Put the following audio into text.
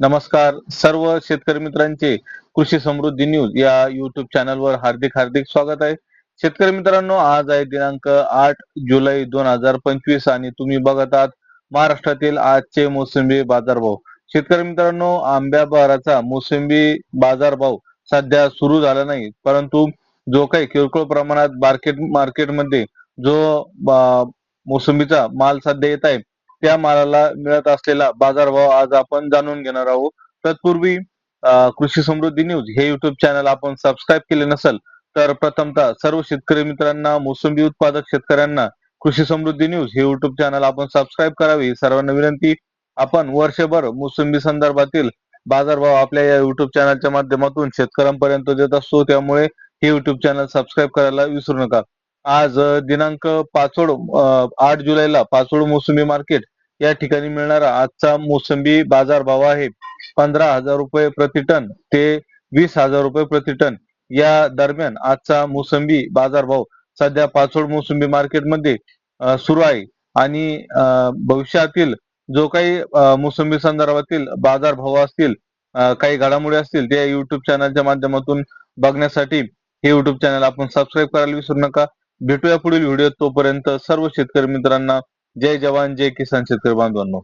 नमस्कार. सर्व शेतकरी मित्रांचे कृषी समृद्धी न्यूज या युट्यूब चॅनलवर हार्दिक हार्दिक स्वागत आहे. शेतकरी मित्रांनो आज आहे दिनांक आठ जुलै दोन हजार पंचवीस आणि तुम्ही बघत आहात महाराष्ट्रातील आजचे मोसंबी बाजारभाव. शेतकरी मित्रांनो आंब्या बहाराचा मोसंबी बाजारभाव सध्या सुरू झाला नाही परंतु जो काही किरकोळ प्रमाणात मार्केट मार्केटमध्ये जो मोसंबीचा माल सध्या येत आहे त्या मालाला मिळत असलेला बाजारभाव आज आपण जाणून घेणार आहोत. तत्पूर्वी कृषी समृद्धी न्यूज हे युट्यूब चॅनल आपण सबस्क्राईब केले नसेल तर प्रथमतः सर्व शेतकरी मित्रांना मोसंबी उत्पादक शेतकऱ्यांना कृषी समृद्धी न्यूज हे युट्यूब चॅनल आपण सबस्क्राईब करावी सर्वांना विनंती. आपण वर्षभर मोसंबी संदर्भातील बाजारभाव आपल्या या युट्यूब चॅनलच्या माध्यमातून शेतकऱ्यांपर्यंत देत असतो त्यामुळे हे युट्यूब चॅनल सबस्क्राईब करायला विसरू नका. आज दिनांक पाचोड आठ जुलैला पाचोड मोसंबी मार्केट या ठिकाणी मिळणारा आजचा मोसंबी बाजार भाव आहे. पंधरा हजार रुपये प्रति टन ते वीस हजार रुपये प्रति टन. या दरम्यान आजचा मोसंबी बाजार भाव सध्या पाचोड मोसंबी मार्केटमध्ये सुरू आहे. आणि भविष्यातील जो काही मोसंबी संदर्भातील बाजार भाव असतील काही घडामोडी असतील त्या युट्यूब चॅनलच्या माध्यमातून बघण्यासाठी हे युट्यूब चॅनल आपण सबस्क्राईब करायला विसरू नका. भेटूया पुढील व्हिडिओ तोपर्यंत सर्व शेतकरी मित्रांना जय जवान जय किसान शेतकरी बांधवांनो.